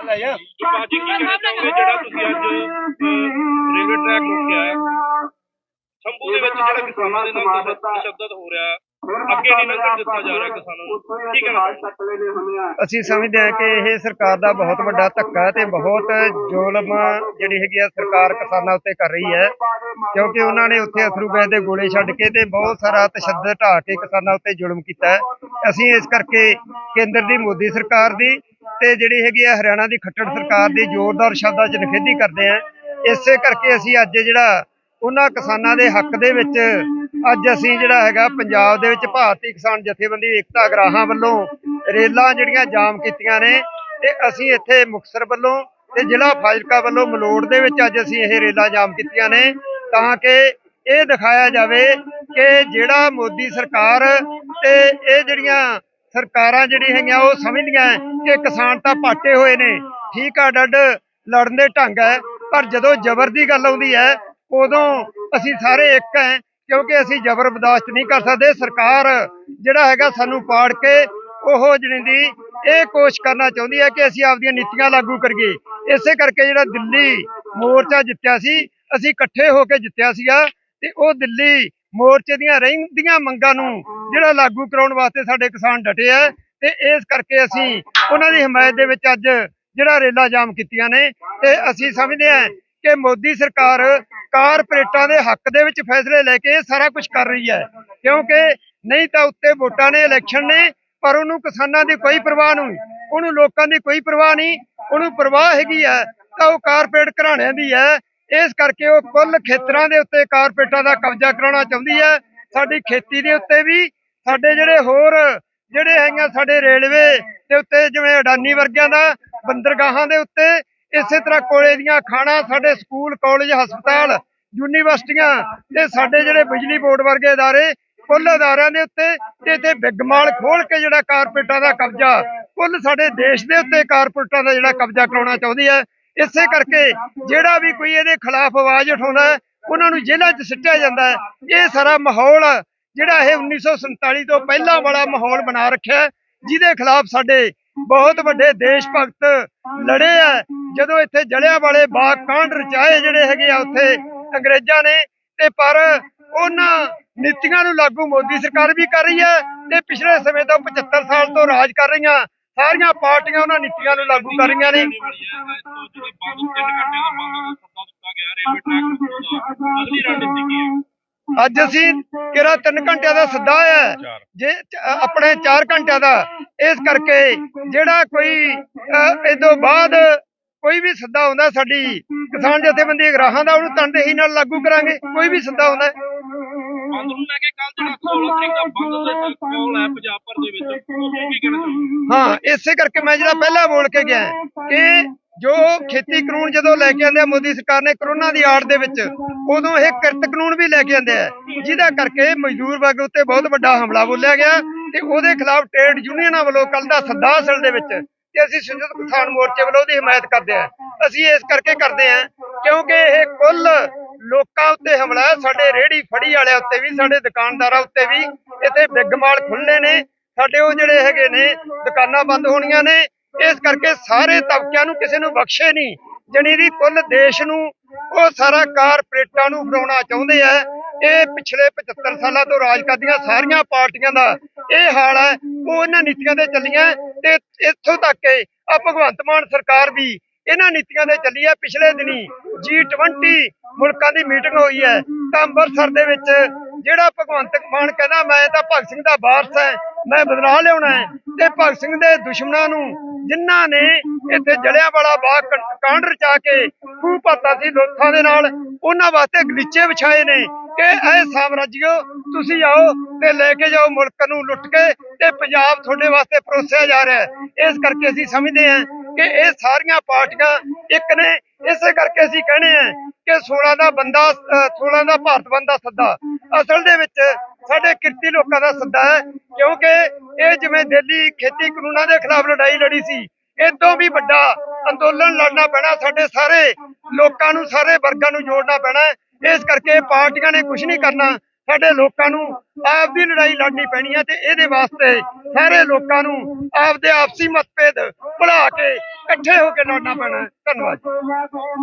ਬਾਜੀ ਕੀ ਕਹਿਣਾ ਚਾਹੋਗੇ ਜਿਹੜਾ ਤੁਸੀਂ ਅੱਜ ਅਹ, ਰੇਲਵੇ ਟਰੈਕ ਰੋਕਿਆ ਹੈ ਸ਼ੰਭੂ ਦੇ ਵਿੱਚ ਜਿਹੜਾ ਕਿਸਾਨਾਂ ਦੇ ਨਾਲ ਤਸ਼ੱਦਦ ਹੋ। ਰਿਹਾ ਹੈ, ਅੱਗੇ ਨਹੀਂ ਲੰਘਣ ਦਿੱਤਾ ਜਾ ਰਿਹਾ ਕਿਸਾਨਾਂ ਨੂੰ। ਕੀ ਕਹਿਣਾ ਚਾਹੋਗੇ? ਅਸੀਂ ਸਮਝਦੇ ਹਾਂ ਕਿ ਇਹ ਸਰਕਾਰ ਦਾ ਬਹੁਤ ਵੱਡਾ ਧੱਕਾ ਹੈ ਤੇ ਬਹੁਤ ਜ਼ੁਲਮ ਜਿਹੜੀ ਹੈਗੀ ਆ ਸਰਕਾਰ ਕਿਸਾਨਾਂ ਉੱਤੇ ਕਰ ਰਹੀ ਹੈ। ਕਿਉਂਕਿ ਉਹਨਾਂ ਨੇ ਉੱਥੇ ਅਥਰੂ ਗੈਸ ਦੇ ਗੋਲੇ ਛੱਡ ਕੇ ਤੇ ਬਹੁਤ ਸਾਰਾ ਤਸ਼ੱਦਦ ਢਾ ਕੇ ਕਿਸਾਨਾਂ ਉੱਤੇ ਜ਼ੁਲਮ ਕੀਤਾ ਹੈ। ਅਸੀਂ ਇਸ ਕਰਕੇ ਕੇਂਦਰ ਦੀ ਮੋਦੀ ਸਰਕਾਰ ਦੀ ਤੇ ਜਿਹੜੀ ਹੈਗੀ ਆ ਹਰਿਆਣਾ ਦੀ ਖੱਟੜ ਸਰਕਾਰ ਦੀ ਜ਼ੋਰਦਾਰ ਸ਼ਬਦਾਂ 'ਚ ਨਿਖੇਧੀ ਕਰਦੇ ਹਾਂ ਇਸੇ ਕਰਕੇ ਅਸੀਂ ਅੱਜ ਜਿਹੜਾ ਉਹਨਾਂ ਕਿਸਾਨਾਂ ਦੇ ਹੱਕ ਦੇ ਵਿੱਚ ਅੱਜ ਅਸੀਂ ਜਿਹੜਾ ਹੈਗਾ ਪੰਜਾਬ ਦੇ ਵਿੱਚ ਭਾਰਤੀ ਕਿਸਾਨ ਜਥੇਬੰਦੀ ਏਕਤਾ ਗਰਾਹਾਂ ਵੱਲੋਂ ਰੇਲਾਂ ਜਿਹੜੀਆਂ ਜਾਮ ਕੀਤੀਆਂ ਨੇ ਤੇ ਅਸੀਂ ਇੱਥੇ ਮੁਕਤਸਰ ਵੱਲੋਂ ਤੇ ਜ਼ਿਲ੍ਹਾ ਫਾਜ਼ਿਲਕਾ ਵੱਲੋਂ ਮਲੋੜ ਦੇ ਵਿੱਚ ਅੱਜ ਅਸੀਂ ਇਹ ਰੇਲਾਂ ਜਾਮ ਕੀਤੀਆਂ ਨੇ ਤਾਂ ਕਿ ਇਹ ਦਿਖਾਇਆ ਜਾਵੇ ਕਿ ਜਿਹੜਾ ਮੋਦੀ ਸਰਕਾਰ ਤੇ ਇਹ ਜਿਹੜੀਆਂ ਸਰਕਾਰਾਂ ਜਿਹੜੀਆਂ ਹੈਗੀਆਂ, ਉਹ ਸਮਝਦੀਆਂ ਕਿ ਕਿਸਾਨ ਤਾਂ ਪਾਟੇ ਹੋਏ ਨੇ। ਠੀਕ ਆ ਡੱਡ, ਲੜਨ ਦੇ ਢੰਗ ਹੈ, ਪਰ ਜਦੋਂ ਜ਼ਬਰ ਦੀ ਗੱਲ ਆਉਂਦੀ ਹੈ, ਉਦੋਂ ਅਸੀਂ ਸਾਰੇ ਇੱਕ ਹੈ, ਕਿਉਂਕਿ ਅਸੀਂ ਜ਼ਬਰ ਬਰਦਾਸ਼ਤ ਨਹੀਂ ਕਰ ਸਕਦੇ। ਸਰਕਾਰ ਜਿਹੜਾ ਹੈਗਾ ਸਾਨੂੰ ਪਾੜ ਕੇ ਉਹ ਜਿਹੜੀ ਦੀ ਇਹ ਕੋਸ਼ਿਸ਼ ਕਰਨਾ ਚਾਹੁੰਦੀ ਹੈ ਕਿ ਅਸੀਂ ਆਪਦੀਆਂ ਨੀਤੀਆਂ ਲਾਗੂ ਕਰੀਏ। ਇਸੇ ਕਰਕੇ ਜਿਹੜਾ ਦਿੱਲੀ ਮੋਰਚਾ ਜਿੱਤਿਆ ਸੀ, ਅਸੀਂ ਇਕੱਠੇ ਹੋ ਕੇ ਜਿੱਤਿਆ ਸੀਗਾ ਤੇ ਉਹ ਦਿੱਲੀ ਮੋਰਚੇ ਦੀਆਂ ਰਹਿੰਦੀਆਂ ਮੰਗਾਂ ਨੂੰ ਜਿਹੜਾ ਲਾਗੂ ਕਰਾਉਣ ਵਾਸਤੇ ਸਾਡੇ ਕਿਸਾਨ ਡਟੇ ਆ ਤੇ ਇਸ ਕਰਕੇ ਅਸੀਂ ਉਹਨਾਂ ਦੀ ਹਮਾਇਤ ਦੇ ਵਿੱਚ ਅੱਜ ਜਿਹੜਾ ਰੇਲਾ ਜਾਮ ਕੀਤੀਆਂ ਨੇ ਤੇ ਅਸੀਂ ਸਮਝਦੇ ਹਾਂ ਕਿ ਮੋਦੀ ਸਰਕਾਰ ਕਾਰਪੋਰੇਟਾਂ ਦੇ ਹੱਕ ਦੇ ਵਿੱਚ ਫੈਸਲੇ ਲੈ ਕੇ ਸਾਰਾ ਕੁਝ ਕਰ ਰਹੀ ਹੈ, ਕਿਉਂਕਿ ਨਹੀਂ ਤਾਂ ਉੱਤੇ ਵੋਟਾਂ ਨੇ ਇਲੈਕਸ਼ਨ ਨੇ, ਪਰ ਉਹਨੂੰ ਕਿਸਾਨਾਂ ਦੀ ਕੋਈ ਪਰਵਾਹ ਨਹੀਂ, ਉਹਨੂੰ ਲੋਕਾਂ ਦੀ ਕੋਈ ਪਰਵਾਹ ਨਹੀਂ, ਉਹਨੂੰ ਪਰਵਾਹ ਹੈਗੀ ਹੈ ਤਾਂ ਉਹ ਕਾਰਪੋਰੇਟ ਘਰਾਣਿਆਂ ਦੀ ਹੈ ਇਸ ਕਰਕੇ ਉਹ ਕੁੱਲ ਖੇਤਰਾਂ ਦੇ ਉੱਤੇ ਕਾਰਪੋਰੇਟਾਂ ਦਾ ਕਬਜ਼ਾ ਕਰਾਉਣਾ ਚਾਹੁੰਦੀ ਹੈ ਸਾਡੀ ਖੇਤੀ ਦੇ ਉੱਤੇ ਵੀ ਸਾਡੇ ਜਿਹੜੇ ਹੋਰ ਜਿਹੜੇ ਹੈਗੀਆਂ ਸਾਡੇ ਰੇਲਵੇ ਦੇ ਉੱਤੇ ਜਿਵੇਂ ਅਡਾਨੀ ਵਰਗਿਆਂ ਦਾ ਬੰਦਰਗਾਹਾਂ ਦੇ ਉੱਤੇ ਇਸੇ ਤਰ੍ਹਾਂ ਕੋਲੇ ਦੀਆਂ ਖਾਣਾ ਸਾਡੇ ਸਕੂਲ ਕਾਲਜ ਹਸਪਤਾਲ ਯੂਨੀਵਰਸਿਟੀਆਂ ਤੇ ਸਾਡੇ ਜਿਹੜੇ ਬਿਜਲੀ ਬੋਰਡ ਵਰਗੇ ادارے ਕੁੱਲ ਅਦਾਰਿਆਂ ਦੇ ਉੱਤੇ ਤੇ ਇੱਥੇ ਬਿਗਮਾਲ ਖੋਲ ਕੇ ਜਿਹੜਾ ਕਾਰਪੋਰੇਟਾਂ ਦਾ ਕਬਜ਼ਾ ਕੁੱਲ ਸਾਡੇ ਦੇਸ਼ ਦੇ ਉੱਤੇ ਕਾਰਪੋਰੇਟਾਂ ਦਾ ਜਿਹੜਾ ਕਬਜ਼ਾ ਕਰਾਉਣਾ ਚਾਹੁੰਦੀ ਹੈ ਇਸੇ ਕਰਕੇ ਜਿਹੜਾ ਵੀ ਕੋਈ ਇਹਦੇ ਖਿਲਾਫ ਆਵਾਜ਼ ਉਠਾਉਂਦਾ ਹੈ, ਉਹਨਾਂ ਨੂੰ ਜੇਲ੍ਹਾਂ 'ਚ ਸਿੱਟਿਆ ਜਾਂਦਾ ਹੈ। ਇਹ ਸਾਰਾ ਮਾਹੌਲ ਜਿਹੜਾ ਇਹ 1947 ਤੋਂ ਪਹਿਲਾਂ ਵਾਲਾ ਮਾਹੌਲ ਬਣਾ ਰੱਖਿਆ ਜਿਹਦੇ ਖਿਲਾਫ ਸਾਡੇ ਬਹੁਤ ਵੱਡੇ ਦੇਸ਼ ਭਗਤ ਲੜੇ ਆ। ਜਦੋਂ ਇੱਥੇ ਜਲਿਆਂ ਵਾਲੇ ਬਾਗ ਕਾਂਡ ਰਚਾਏ ਜਿਹੜੇ ਹੈਗੇ ਆ, ਉੱਥੇ ਅੰਗਰੇਜ਼ਾਂ ਨੇ, ਤੇ ਪਰ ਉਹਨਾਂ ਨੀਤੀਆਂ ਨੂੰ ਲਾਗੂ ਮੋਦੀ ਸਰਕਾਰ ਵੀ ਕਰ ਰਹੀ ਹੈ, ਤੇ ਪਿਛਲੇ ਸਮੇਂ ਤੋਂ 75 ਸਾਲ ਤੋਂ ਰਾਜ ਕਰ ਰਹੀਆਂ। ਸਾਰੀਆਂ ਪਾਰਟੀਆਂ ਉਹਨਾਂ ਨੀਤੀਆਂ ਨੂੰ ਲਾਗੂ ਕਰ ਰਹੀਆਂ ਨੇ। ਅੱਜ ਦਾ ਸੱਦਾ ਦਿੱਤਾ ਅਸੀਂ ਕਿਹੜਾ 3 ਘੰਟਿਆਂ ਦਾ ਸੱਦਾ ਹੈ? ਜੇ ਆਪਣੇ 4 ਘੰਟਿਆਂ ਦਾ। ਇਸ ਕਰਕੇ ਜਿਹੜਾ ਕੋਈ ਅਹ, ਇਹ ਤੋਂ ਬਾਅਦ ਕੋਈ ਵੀ ਸੱਦਾ ਆਉਂਦਾ ਸਾਡੀ ਕਿਸਾਨ ਜਥੇਬੰਦੀ ਗਰਾਹਾਂ ਦਾ ਉਹਨੂੰ ਤਨਦੇਹੀ ਨਾਲ ਲਾਗੂ ਕਰਾਂਗੇ। ਕੋਈ ਵੀ ਸੱਦਾ ਆਉਂਦਾ ਬੰਦ ਨੂੰ ਲੈ ਕੇ ਕੱਲ ਜਿਹੜਾ 16 ਤਰੀਕ ਦਾ ਬੰਦ ਦੇ ਕਾਲ ਹੈ ਪੰਜਾਬ ਭਰ ਦੇ ਵਿੱਚ। ਉਹ ਕੀ ਕਹਿਣਾ ਹਾਂ ਇਸੇ ਕਰਕੇ ਮੈਂ ਜਿਹੜਾ ਪਹਿਲਾਂ ਬੋਲ ਕੇ ਗਿਆ ਕਿ ਜੋ ਖੇਤੀ ਕਾਨੂੰਨ ਜਦੋਂ ਲੈ ਕੇ ਆਂਦੇ ਆ, ਮੋਦੀ ਸਰਕਾਰ ਨੇ ਕਰੋਨਾ ਦੀ ਆੜ ਦੇ ਵਿੱਚ, ਉਦੋਂ ਇਹ ਕਿਰਤ ਕਾਨੂੰਨ ਵੀ ਲੈ ਕੇ ਆਂਦੇ ਆ। ਜਿਹਦਾ ਕਰਕੇ ਮਜ਼ਦੂਰ ਵਰਗ ਉੱਤੇ ਬਹੁਤ ਵੱਡਾ ਹਮਲਾ ਬੋਲਿਆ ਗਿਆ ਤੇ ਉਹਦੇ ਖਿਲਾਫ ਟ੍ਰੇਡ ਯੂਨੀਅਨਾਂ ਵੱਲੋਂ ਕੱਲ ਦਾ ਸੱਦਾ ਅਸਲ ਦੇ ਵਿੱਚ ਤੇ ਅਸੀਂ ਸੰਯੁਕਤ ਕਿਸਾਨ ਮੋਰਚੇ ਵੱਲੋਂ ਉਹਦੀ ਹਿਮਾਇਤ ਕਰਦੇ ਆ। ਅਸੀਂ ਇਸ ਕਰਕੇ ਕਰਦੇ ਆ ਕਿਉਂਕਿ ਇਹ ਕੁੱਲ ਲੋਕਾਂ ਉੱਤੇ ਹਮਲਾ ਹੈ, ਸਾਡੇ ਰੇੜੀ ਫੜੀ ਵਾਲਿਆਂ ਉੱਤੇ ਵੀ, ਸਾਡੇ ਦੁਕਾਨਦਾਰਾਂ ਉੱਤੇ ਵੀ, ਇੱਥੇ ਬਿੱਗ ਮਾਲ ਖੁੱਲੇ ਨੇ। ਸਾਡੇ ਉਹ ਜਿਹੜੇ ਹੈਗੇ ਨੇ ਦੁਕਾਨਾਂ ਬੰਦ ਹੋਣੀਆਂ ਨੇ, ਇਸ ਕਰਕੇ ਸਾਰੇ ਤਬਕਿਆਂ ਨੂੰ ਕਿਸੇ ਨੂੰ ਬਖਸ਼ੇ ਨਹੀਂ। ਜਣੀ ਦੀ ਕੁੱਲ ਦੇਸ਼ ਨੂੰ ਉਹ ਸਾਰਾ ਕਾਰਪੋਰੇਟਾਂ ਨੂੰ ਬਣਾਉਣਾ ਚਾਹੁੰਦੇ ਆ। ਇਹ ਪਿਛਲੇ 75 ਸਾਲਾਂ ਤੋਂ ਰਾਜ ਕਰਦੀਆਂ ਸਾਰੀਆਂ ਪਾਰਟੀਆਂ ਦਾ ਇਹ ਹਾਲ ਹੈ, ਉਹ ਇਹਨਾਂ ਨੀਤੀਆਂ ਤੇ ਚੱਲੀਆਂ ਤੇ ਇੱਥੋਂ ਤੱਕ ਕਿ ਆ ਭਗਵੰਤ ਮਾਨ ਸਰਕਾਰ ਵੀ ਇਹਨਾਂ ਨੀਤੀਆਂ ਦੇ ਚੱਲੀ ਹੈ। ਪਿਛਲੇ ਦਿਨੀ G20 ਮੁਲਕਾਂ ਦੀ ਮੀਟਿੰਗ ਹੋਈ ਹੈ, ਤਾਂ ਅੰਮ੍ਰਿਤਸਰ ਦੇ ਵਿੱਚ ਜਿਹੜਾ ਭਗਵੰਤ ਮਾਨ ਕਹਿੰਦਾ, ਮੈਂ ਤਾਂ ਭਗਤ ਸਿੰਘ ਦਾ ਵਾਰਸ ਹੈ ਮੈਂ ਬਦਲਾ ਲਿਆਉਣਾ ਹੈ। ਤੇ ਭਗਤ ਸਿੰਘ ਦੇ ਦੁਸ਼ਮਣਾਂ ਨੂੰ ਜਿਨ੍ਹਾਂ ਨੇ ਇੱਥੇ ਜਲਿਆਂਵਾਲਾ ਬਾਗ ਕਾਂਡ ਰਚਾ ਕੇ ਖੂਹ ਪਾਤਾ ਸੀ ਲੋਥਾਂ ਦੇ ਨਾਲ, ਉਹਨਾਂ ਵਾਸਤੇ ਗਲੀਚੇ ਵਿਛਾਏ ਨੇ ਕਿ ਇਹ ਸਾਮਰਾਜੀਓ, ਤੁਸੀਂ ਆਓ ਤੇ ਲੈ ਕੇ ਜਾਓ ਮੁਲਕ ਨੂੰ ਲੁੱਟ ਕੇ ਤੇ ਪੰਜਾਬ ਤੁਹਾਡੇ ਵਾਸਤੇ ਪਰੋਸਿਆ ਜਾ ਰਿਹਾ ਹੈ। ਇਸ ਕਰਕੇ ਅਸੀਂ ਸਮਝਦੇ ਹਾਂ ਕਿ ਇਹ ਸਾਰੀਆਂ ਪਾਰਟੀਆਂ ਇੱਕ ਨੇ। ਇਸੇ ਕਰਕੇ ਅਸੀਂ ਕਹਿੰਦੇ ਹਾਂ ਕਿ 16 ਦਾ ਬੰਦਾ, ਅਹ 16 ਦਾ ਭਾਰਤ ਬੰਦਾ ਸੱਦਾ। ਅਸਲ ਦੇ ਵਿੱਚ ਸਾਡੇ ਕਿਰਤੀ ਲੋਕਾਂ ਦਾ ਸੱਦਾ ਹੈ, ਕਿਉਂਕਿ ਇਹ ਜਿਵੇਂ ਦਿੱਲੀ ਖੇਤੀ ਕਾਨੂੰਨਾਂ ਦੇ ਖਿਲਾਫ ਲੜਾਈ ਲੜੀ ਸੀ ਇਹ ਤੋਂ ਵੀ ਵੱਡਾ ਅੰਦੋਲਨ ਲੜਨਾ ਪੈਣਾ, ਸਾਡੇ ਸਾਰੇ ਲੋਕਾਂ ਨੂੰ, ਸਾਰੇ ਵਰਗਾਂ ਨੂੰ ਜੋੜਨਾ ਪੈਣਾ ਇਸ ਕਰਕੇ ਪਾਰਟੀਆਂ ਨੇ ਕੁਝ ਨਹੀਂ ਕਰਨਾ, ਸਾਡੇ ਲੋਕਾਂ ਨੂੰ ਆਪ ਦੀ ਲੜਾਈ ਲੜਨੀ ਪੈਣੀ ਹੈ ਤੇ ਇਹਦੇ ਵਾਸਤੇ ਸਾਰੇ ਲੋਕਾਂ ਨੂੰ ਆਪਦੇ ਆਪਸੀ ਮਤਭੇਦ ਭੁਲਾ ਕੇ ਇਕੱਠੇ ਹੋ ਕੇ ਲੜਨਾ ਪੈਣਾ ਧੰਨਵਾਦ